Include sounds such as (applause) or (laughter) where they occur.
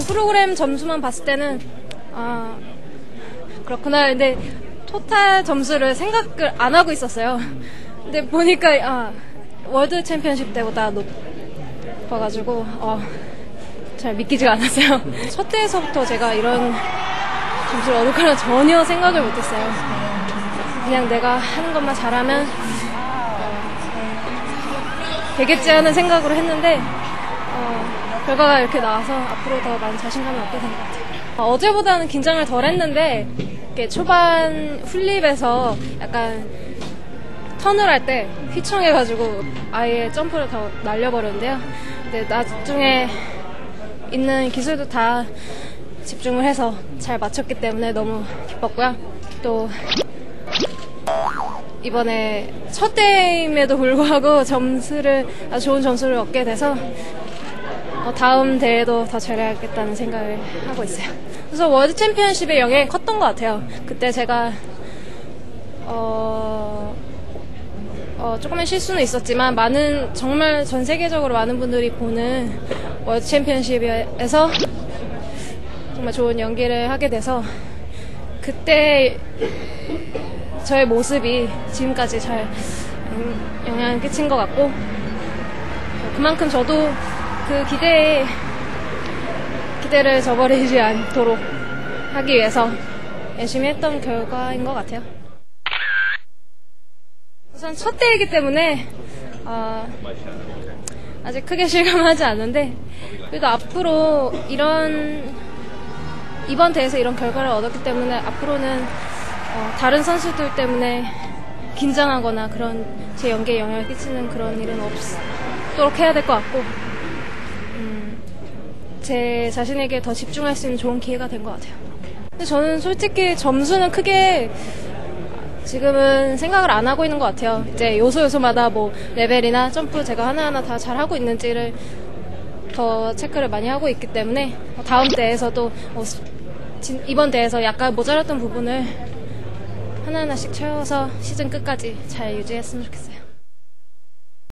프로그램 점수만 봤을 때는 아 그렇구나. 근데 토탈 점수를 생각을 안 하고 있었어요. 근데 보니까 아 월드 챔피언십 때보다 높아가지고 어, 잘 믿기지가 않았어요. (laughs) 첫 대에서부터 제가 이런 점수를 얻을 거라 전혀 생각을 못했어요. 그냥 내가 하는 것만 잘하면 어, 되겠지 하는 생각으로 했는데 어, 결과가 이렇게 나와서 앞으로 더 많은 자신감을 얻게 된 것 같아요. 어, 어제보다는 긴장을 덜 했는데 초반 플립에서 약간 턴을 할 때 휘청해가지고 아예 점프를 다 날려버렸는데요. 근데 나중에 있는 기술도 다 집중을 해서 잘 맞췄기 때문에 너무 기뻤고요. 또 이번에 첫 대임에도 불구하고 점수를 아주 좋은 점수를 얻게 돼서 어, 다음 대회도 더 잘해야겠다는 생각을 하고 있어요. 그래서 월드 챔피언십의 영향이 컸던 것 같아요. 그때 제가 어, 어, 조금의 실수는 있었지만 많은 정말 전 세계적으로 많은 분들이 보는 월드 챔피언십에서 정말 좋은 연기를 하게 돼서 그때 저의 모습이 지금까지 잘 음, 영향을 끼친 것 같고 그만큼 저도 그 기대에 기대를 저버리지 않도록 하기 위해서 열심히 했던 결과인 것 같아요. 우선 첫 대이기 때문에 어, 아직 크게 (laughs) 실감하지 않는데 그래도 앞으로 이런 이번 대회에서 이런 결과를 얻었기 때문에 앞으로는 어, 다른 선수들 때문에 긴장하거나 그런 제 연기에 영향을 끼치는 그런 일은 없도록 해야 될 것 같고 음, 제 자신에게 더 집중할 수 있는 좋은 기회가 된 것 같아요. 근데 저는 솔직히 점수는 크게 지금은 생각을 안 하고 있는 것 같아요. 이제 요소 요소마다 뭐 레벨이나 점프 제가 하나하나 다 잘 하고 있는지를 더 체크를 많이 하고 있기 때문에 다음 대회에서도 뭐 진- 이번 대회에서 약간 모자랐던 부분을 하나하나씩 채워서 시즌 끝까지 잘 유지했으면 좋겠어요.